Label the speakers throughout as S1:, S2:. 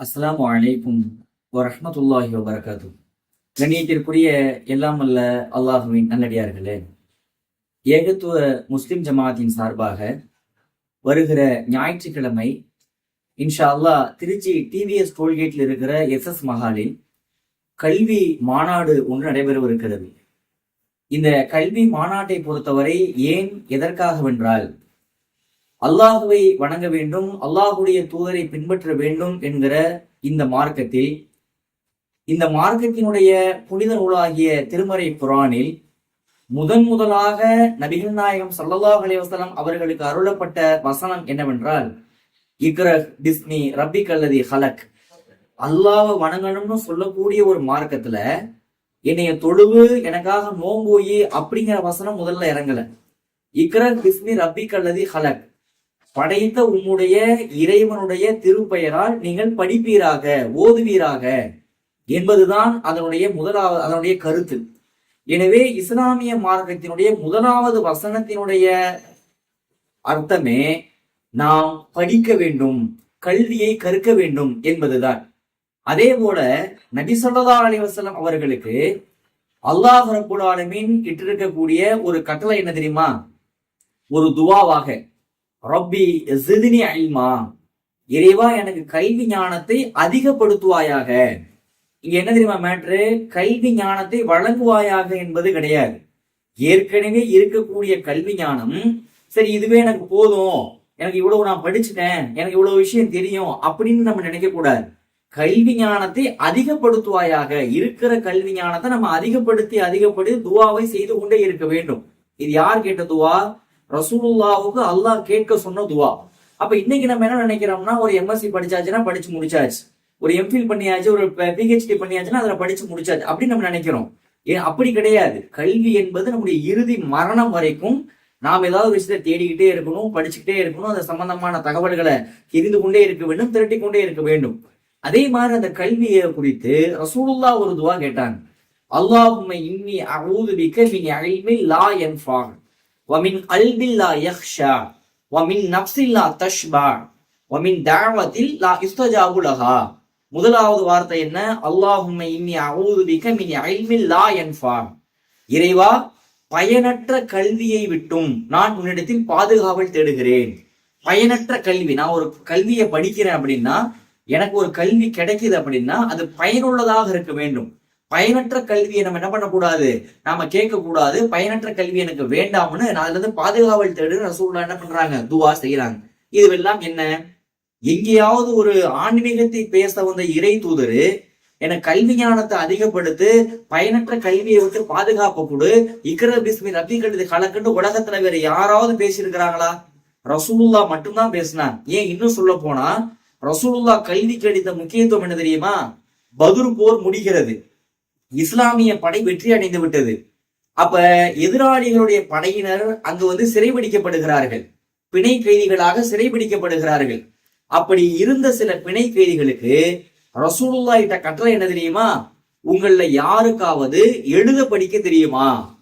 S1: அஸ்லாம் வலைக்கும் வரமத்துல்லாஹி வபரகாத்து கண்ணியத்திற்குரிய எல்லாம் அல்ல அல்லாஹுவின் நல்லடியார்களே ஏகத்துவ முஸ்லிம் ஜமாத்தின் சார்பாக வருகிற ஞாயிற்றுக்கிழமை இன்ஷா அல்லாஹ் திருச்சி டிவிஎஸ் டோல்கேட்டில் இருக்கிற எஸ் எஸ் மஹாலில் கல்வி மாநாடு ஒன்று நடைபெறவிருக்கிறது. இந்த கல்வி மாநாட்டை பொறுத்தவரை ஏன் எதற்காகவென்றால் அல்லாஹுவை வணங்க வேண்டும் அல்லாஹுடைய தூதரை பின்பற்ற வேண்டும் என்கிற இந்த மார்க்கத்தில் இந்த மார்க்கத்தினுடைய புனித நூலாகிய திருமறை குரானில் முதன் முதலாக நபிகள் நாயகம் ஸல்லல்லாஹு அலைவசலம் அவர்களுக்கு அருளப்பட்ட வசனம் என்னவென்றால் இக்ரஹ் டிஸ்னி ரப்பிக் அல்லதி ஹலக். அல்லாஹ் வணங்கணும்னு சொல்லக்கூடிய ஒரு மார்க்கத்துல என்னைய தொழுவு எனக்காக நோம்போயி அப்படிங்கிற வசனம் முதல்ல இறங்கல. இக்ரஹ் டிஸ்னி ரப்பிக் அல்லதி ஹலக். படைத்த உம்முடைய இறைவனுடைய திருப்பெயரால் நீங்கள் படிப்பீராக ஓதுவீராக என்பதுதான் அதனுடைய முதலாவது அதனுடைய கருத்து. எனவே இஸ்லாமிய மார்க்கத்தினுடைய முதலாவது வசனத்தினுடைய அர்த்தமே நாம் படிக்க வேண்டும் கல்வியை கற்க வேண்டும் என்பதுதான். அதே போல நபி ஸல்லல்லாஹு அவர்களுக்கு அல்லாஹ் ரப்புல் ஆலமீன் இட்டிருக்கக்கூடிய ஒரு கட்டளை என்ன தெரியுமா? ஒரு துவாவாக. ரப்பி ஜிதினி அல்மா. இறைவா எனக்கு கல்வி ஞானத்தை அதிகப்படுத்துவாயாக. இங்க என்ன தெரியுமா மேட்ரு கல்வி ஞானத்தை வழங்குவாயாக என்பது கிடையாது. ஏற்கனவே இருக்கக்கூடிய கல்வி ஞானம் சரி இதுவே எனக்கு போதும் எனக்கு இவ்வளவு நான் படிச்சுட்டேன் எனக்கு இவ்வளவு விஷயம் தெரியும் அப்படின்னு நம்ம நினைக்க கூடாது. கல்வி ஞானத்தை அதிகப்படுத்துவாயாக. இருக்கிற கல்வி ஞானத்தை நம்ம அதிகப்படுத்தி அதிகப்படுத்தி துவாவை செய்து கொண்டே இருக்க வேண்டும். இது யார் கேட்ட துவா? ரசூலுல்லாவுக்கு அல்லாஹ் கேட்க சொன்ன துவா. அப்ப இன்னைக்கு நம்ம என்ன நினைக்கிறோம்னா ஒரு எம்எஸ்சி படிச்சாச்சுன்னா படிச்சு முடிச்சாச்சு. ஒரு எம்ஃபில் பண்ணியாச்சு ஒரு பிஹெச்டி பண்ணியாச்சுன்னா அதில் படிச்சு முடிச்சாச்சு. அப்படின்னு நம்ம நினைக்கிறோம். அப்படி கிடையாது. கல்வி என்பது நம்முடைய இறுதி மரணம் வரைக்கும் நாம் ஏதாவது ஒரு விஷயத்தை தேடிக்கிட்டே இருக்கணும் படிச்சுக்கிட்டே இருக்கணும் அந்த சம்பந்தமான தகவல்களை இருந்து கொண்டே இருக்க வேண்டும் திரட்டி கொண்டே இருக்க வேண்டும். அதே மாதிரி அந்த கல்வியை குறித்து ரசூலுல்லா ஒரு துவா கேட்டாங்க. அல்லாஹுமை இன்னி அவுது பிக்க மின் அழிமை லா என் ஃபான் வமின் அல்பில்லா யஹ்ஷா வமின் நப்சில்லா தஷ்பா வமின் தாவத்தில் லா இஸ்தஜாபுலஹா முதலாவது வார்த்தை என்ன? அல்லாஹும்மை இன்னி அவுதுபிக்க மின் அல்மில் லா என்பா இறைவா பயனற்ற கல்வியை விட்டும் நான் உன்னிடத்தில் பாதுகாவல் தேடுகிறேன். பயனற்ற கல்வி நான் ஒரு கல்வியை படிக்கிறேன் அப்படின்னா எனக்கு ஒரு கல்வி கிடைக்குது அப்படின்னா அது பயனுள்ளதாக இருக்க வேண்டும். பயனற்ற கல்வியை நம்ம என்ன பண்ணக்கூடாது? நாம கேட்க கூடாது பயனற்ற கல்வி எனக்கு வேண்டாம்னு நான் அதுல இருந்து பாதுகாவல் தேடு ரசூல்லா என்ன பண்றாங்க? துவா செய்யறாங்க இதுவெல்லாம் என்ன? எங்கேயாவது ஒரு ஆன்மீகத்தை பேச வந்த இறை தூதரு என கல்வி ஞானத்தை அதிகப்படுத்து பயனற்ற கல்வியை விட்டு பாதுகாப்பு கொடு இக்கர பிஸ்மி ரப்பி கழுது கலக்கண்டு உலகத்துல வேற யாராவது பேசியிருக்கிறாங்களா? ரசூல்லா மட்டும்தான் பேசினான். ஏன் இன்னும் சொல்ல போனா ரசூலுல்லா கல்விக்கு அளித்த முக்கியத்துவம் என்ன தெரியுமா? பதுர் போர் முடிகிறது. இஸ்லாமிய படை வெற்றி அடைந்து விட்டது. அப்ப எதிராளிகளுடைய படையினர் அங்கு வந்து சிறைபிடிக்கப்படுகிறார்கள். பிணை கைதிகளாக சிறைபிடிக்கப்படுகிறார்கள். அப்படி இருந்த சில பிணை கைதிகளுக்கு ரசூலுல்லா இட்ட கட்டளை என்ன தெரியுமா? உங்கள யாருக்காவது எழுத படிக்க தெரியுமா?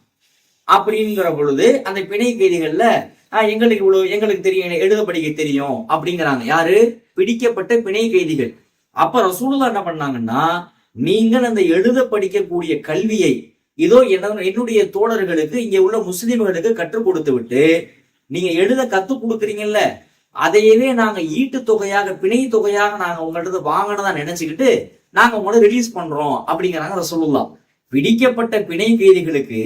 S1: அப்படிங்கிற பொழுது அந்த பிணை கைதிகள்ல "ஆஹ், எங்களுக்கு இவ்வளவு எங்களுக்கு தெரியும் எழுத படிக்க தெரியும். அப்படிங்கிறாங்க. யாரு? பிடிக்கப்பட்ட பிணை கைதிகள். அப்ப ரசூலுல்லா என்ன பண்ணாங்கன்னா நீங்கள் அந்த எழுத படிக்கக்கூடிய கல்வியை இதோ என்னுடைய தோழர்களுக்கு இங்க உள்ள முஸ்லிம்களுக்கு கற்றுக் கொடுத்து விட்டு நீங்க எழுத கத்து கொடுக்குறீங்கல்ல அதையவே நாங்க ஈட்டு தொகையாக பிணை தொகையாக நாங்க உங்கள்ட்ட வாங்கினதா நினைச்சுக்கிட்டு நாங்க உங்களை ரிலீஸ் பண்றோம் அப்படிங்கிறாங்க ரசூலுல்லா. பிடிக்கப்பட்ட பிணை கைதிகளுக்கு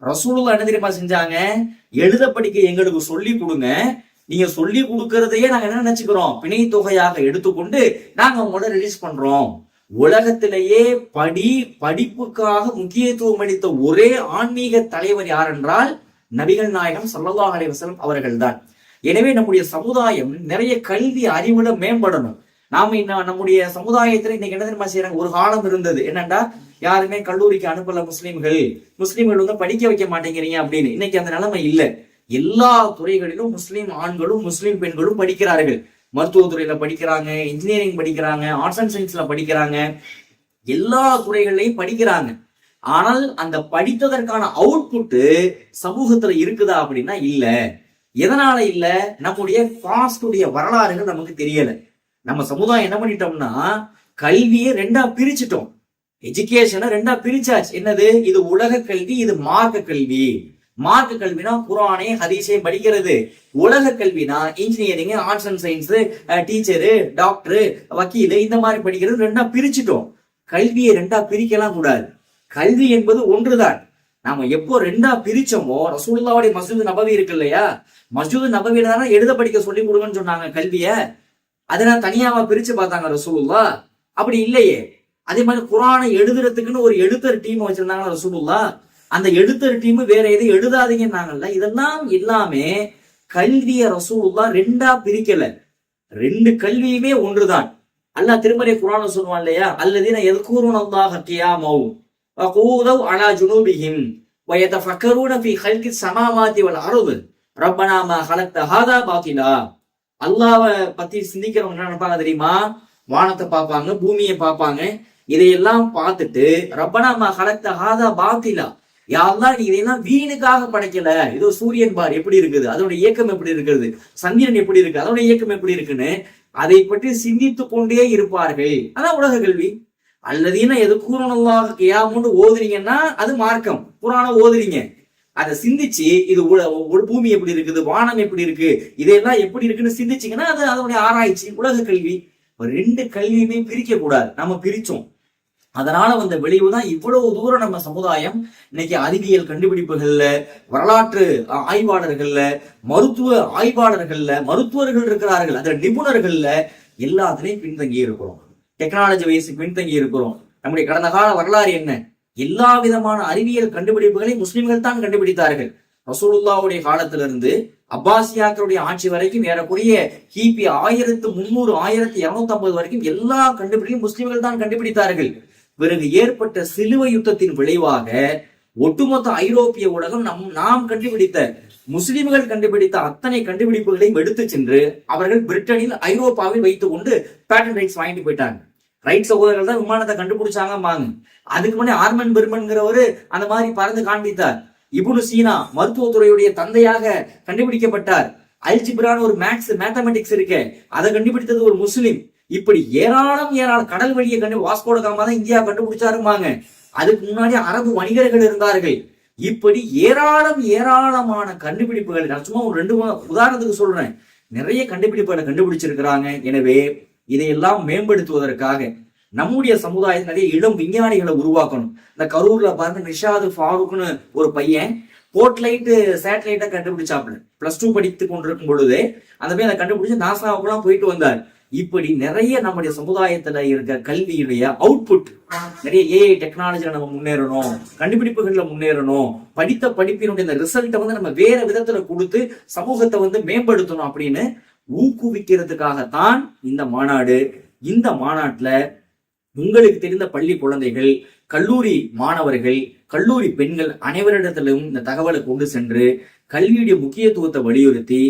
S1: ரசூலுல்லா என்ன தெரியுமா செஞ்சாங்க? எழுத படிக்க எங்களுக்கு சொல்லி கொடுங்க. நீங்க சொல்லி கொடுக்கறதையே நாங்க என்ன நினைச்சுக்கிறோம்? பிணை தொகையாக எடுத்துக்கொண்டு நாங்க உங்களை ரிலீஸ் பண்றோம். உலகத்திலேயே படி படிப்புக்காக முக்கியத்துவம் அளித்த ஒரே ஆன்மீக தலைவர் யார் என்றால் நபிகள் நாயகம் சல்லல்லாஹ் அலைவசலம் அவர்கள்தான். எனவே நம்முடைய சமுதாயம் நிறைய கல்வி அறிவுல மேம்படணும். நாம இன்ன நம்முடைய சமுதாயத்துல இன்னைக்கு என்ன தெரியுமா செய்யறாங்க ஒரு காலம் இருந்தது. என்னண்டா? யாருமே கல்லூரிக்கு அனுப்பல முஸ்லீம்கள். முஸ்லீம்கள் வந்து படிக்க வைக்க மாட்டேங்கிறீங்க அப்படின்னு. இன்னைக்கு அந்த நிலைமை இல்லை. எல்லா துறைகளிலும் முஸ்லீம் ஆண்களும் முஸ்லீம் பெண்களும் படிக்கிறார்கள். மருத்துவத்துறையில படிக்கிறாங்க இன்ஜினியரிங் படிக்கிறாங்க ஆர்ட்ஸ் அண்ட் சயின்ஸ்ல படிக்கிறாங்க. எல்லா துறைகள்லையும் படிக்கிறாங்க. ஆனால் அந்த படித்ததற்கான அவுட்புட் சமூகத்துல இருக்குதா அப்படின்னா இல்ல. எதனால இல்ல? நம்முடைய பாஸ்டுடைய வரலாறுகள் நமக்கு தெரியல. நம்ம சமுதாயம் என்ன பண்ணிட்டோம்னா கல்வியை ரெண்டா பிரிச்சுட்டோம். எஜுகேஷனை ரெண்டா பிரிச்சாச்சு. என்னது? இது உலக கல்வி இது மார்க்க கல்வி. மார்க்க கல்வினா குரானே ஹதீஸையும் படிக்கிறது. உலக கல்வினா engineering arts and science teacher doctor வக்கீல் இந்த மாதிரி படிக்கிறது ரெண்டா பிரிச்சுட்டோம். கல்வியை ரெண்டா பிரிக்கலாம் கூடாது. கல்வி என்பது ஒன்றுதான். நாம எப்போ ரெண்டா பிரிச்சோமோ ரசூலுல்லாவுடைய மசூது நபவி இருக்கு இல்லையா? மசூது நபவியில தானே எழுத படிக்க சொல்லி கொடுங்கன்னு சொன்னாங்க கல்விய. அதை நான் தனியாவா பிரிச்சு பார்த்தாங்க ரசூலுல்லா. அப்படி இல்லையே. அதே மாதிரி குரானை எழுதுறதுக்குன்னு ஒரு எழுத்தர் டீம் வச்சிருந்தாங்க ரசூலுல்லா. அந்த எழுத்தர் டீம் வேற எதுவும் எழுதாதீங்கன்னாங்கல்ல இதெல்லாம் எல்லாமே கல்விய ரசூலுல்லா ரெண்டா பிரிக்கல ரெண்டு கல்வியுமே ஒன்றுதான் அல்லாஹ் திருமறை குரான சொல்லுவான் இல்லையா அல்லதீன எதுக்கூறுன் அல்லாஹ் கியாமௌ وقوضوا على جنوبهم ويتفكرون في خلق السماوات والارض ربنا ما خلقت هذا باطلا அல்லாஹ்வை பத்தி சிந்திக்கிறவங்க என்ன நினைப்பாங்க தெரியுமா வானத்தை பார்ப்பாங்க பூமியை பார்ப்பாங்க இதையெல்லாம் பார்த்துட்டு ரப்பனா மா கலத்த ஹாதா பாத்திலா யாரெல்லாம் நீ இதையெல்லாம் வீணுக்காக படைக்கல. இதோ சூரியன் பார் எப்படி இருக்குது? அதோட இயக்கம் எப்படி இருக்கிறது? சந்திரன் எப்படி இருக்கு? அதோட இயக்கம் எப்படி இருக்குன்னு அதை பற்றி சிந்தித்து கொண்டே இருப்பார்கள். அதான் உலக கல்வி. அல்லதீன எது கூறணுல்லாக கியாமுன்னு ஓதுறீங்கன்னா அது மார்க்கம். புராணம் ஓதுறீங்க. அதை சிந்திச்சு இது உ- பூமி எப்படி இருக்குது? வானம் எப்படி இருக்கு? இதெல்லாம் எப்படி இருக்குன்னு சிந்திச்சீங்கன்னா அது அதனுடைய ஆராய்ச்சி. உலக கல்வி. ரெண்டு கல்வியுமே பிரிக்க கூடாது. நம்ம பிரிச்சோம். அதனால வந்த விளைவு தான் இவ்வளவு தூரம் நம்ம சமுதாயம் இன்னைக்கு அறிவியல் கண்டுபிடிப்புகள்ல வரலாற்று ஆய்வாளர்கள்ல மருத்துவ ஆய்வாளர்கள்ல மருத்துவர்கள் இருக்கிறார்கள். அதுல நிபுணர்கள்ல எல்லாத்துலயும் பின்தங்கி இருக்கிறோம். டெக்னாலஜி வைஸ் பின்தங்கி இருக்கிறோம். நம்முடைய கடந்த கால வரலாறு என்ன? எல்லா விதமான அறிவியல் கண்டுபிடிப்புகளை முஸ்லிம்கள் தான் கண்டுபிடித்தார்கள். ரசூலுல்லாவுடைய காலத்திலிருந்து அப்பாசியாக்களுடைய ஆட்சி வரைக்கும் ஏறக்குறைய கிபி ஆயிரத்து முன்னூறு ஆயிரத்தி இருநூத்தி ஐம்பது வரைக்கும் எல்லா கண்டுபிடிப்பும் முஸ்லிம்கள் தான் கண்டுபிடித்தார்கள். பிறகு ஏற்பட்ட சிலுவை யுத்தத்தின் விளைவாக ஒட்டுமொத்த ஐரோப்பிய உலகம் நம் நாம் கண்டுபிடித்த முஸ்லிம்கள் கண்டுபிடித்த அத்தனை கண்டுபிடிப்புகளையும் எடுத்து சென்று அவர்கள் பிரிட்டனில் ஐரோப்பாவில் வைத்துக் கொண்டு பேட்டன் ரைட்ஸ் வாங்கிட்டு போயிட்டாங்க. ரைட் சகோதரர்கள் தான் விமானத்தை கண்டுபிடிச்சாங்க அதுக்கு முன்னே ஆர்மன் பெருமன்ங்கிறவரு அந்த மாதிரி பறந்து காண்பித்தார். இபுனு சீனா மருத்துவத்துறையுடைய தந்தையாக கண்டுபிடிக்கப்பட்டார். அல்ஜிபிரான் ஒரு மேக்ஸ் மேத்தமெட்டிக்ஸ் இருக்கு. அதை கண்டுபிடித்தது ஒரு முஸ்லிம். இப்படி ஏராளம் ஏராளம் கடல் வழியை கண்டு வாஸ்கோட காமா தான் இந்தியா கண்டுபிடிச்சாருமாங்க அதுக்கு முன்னாடி அரபு வணிகர்கள் இருந்தார்கள். இப்படி ஏராளம் ஏராளமான கண்டுபிடிப்புகள் நான் சும்மா ஒரு ரெண்டு உதாரணத்துக்கு சொல்றேன். நிறைய கண்டுபிடிப்புகளை கண்டுபிடிச்சிருக்கிறாங்க. எனவே இதையெல்லாம் மேம்படுத்துவதற்காக நம்முடைய சமுதாயத்தில் நிறைய இளம் விஞ்ஞானிகளை உருவாக்கணும். இந்த கரூர்ல பாருங்க நிஷாது ஃபாரூக்னு ஒரு பையன் போர்ட்லைட்டு சேட்டலைட்டை கண்டுபிடிச்சாப்புல. பிளஸ் டூ படித்து கொண்டிருக்கும் பொழுது அந்த மாதிரி அதை கண்டுபிடிச்சு நாசாவுக்குலாம் போயிட்டு வந்தார். இப்படி நிறைய நம்முடைய சமுதாயத்துல இருக்க கல்வியுடைய அவுட்புட் நிறைய ஏஐ டெக்னாலஜியில நம்ம முன்னேறணும் கண்டுபிடிப்புகள்ல முன்னேறணும் படித்த படிப்பினுடைய இந்த ரிசல்ட்டை வந்து நம்ம வேற விதத்துல கொடுத்து சமூகத்தை வந்து மேம்படுத்தணும் அப்படின்னு ஊக்குவிக்கிறதுக்காகத்தான் இந்த மாநாடு. இந்த மாநாட்டுல உங்களுக்கு தெரிந்த பள்ளி குழந்தைகள் கல்லூரி மாணவர்கள் கல்லூரி பெண்கள் அனைவரிடத்திலும் இந்த தகவலை கொண்டு சென்று கல்வியுடைய முக்கியத்துவத்தை வலியுறுத்தி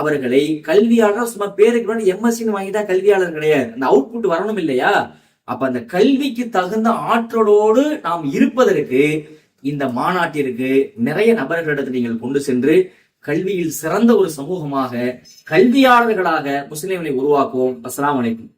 S1: அவர்களை கல்வியாளர் சும்மா பேருக்கு முன்னாடி எம்எஸ்சின்னு வாங்கிட்டா கல்வியாளர் கிடையாது. அந்த அவுட்புட் வரணும் இல்லையா? அப்ப அந்த கல்விக்கு தகுந்த ஆற்றலோடு நாம் இருப்பதற்கு இந்த மாநாட்டிற்கு நிறைய நபர்களிடத்தை நீங்கள் கொண்டு சென்று கல்வியில் சிறந்த ஒரு சமூகமாக கல்வியாளர்களாக முஸ்லிம்களை உருவாக்குவோம். அஸ்லாம் அலைக்கும்.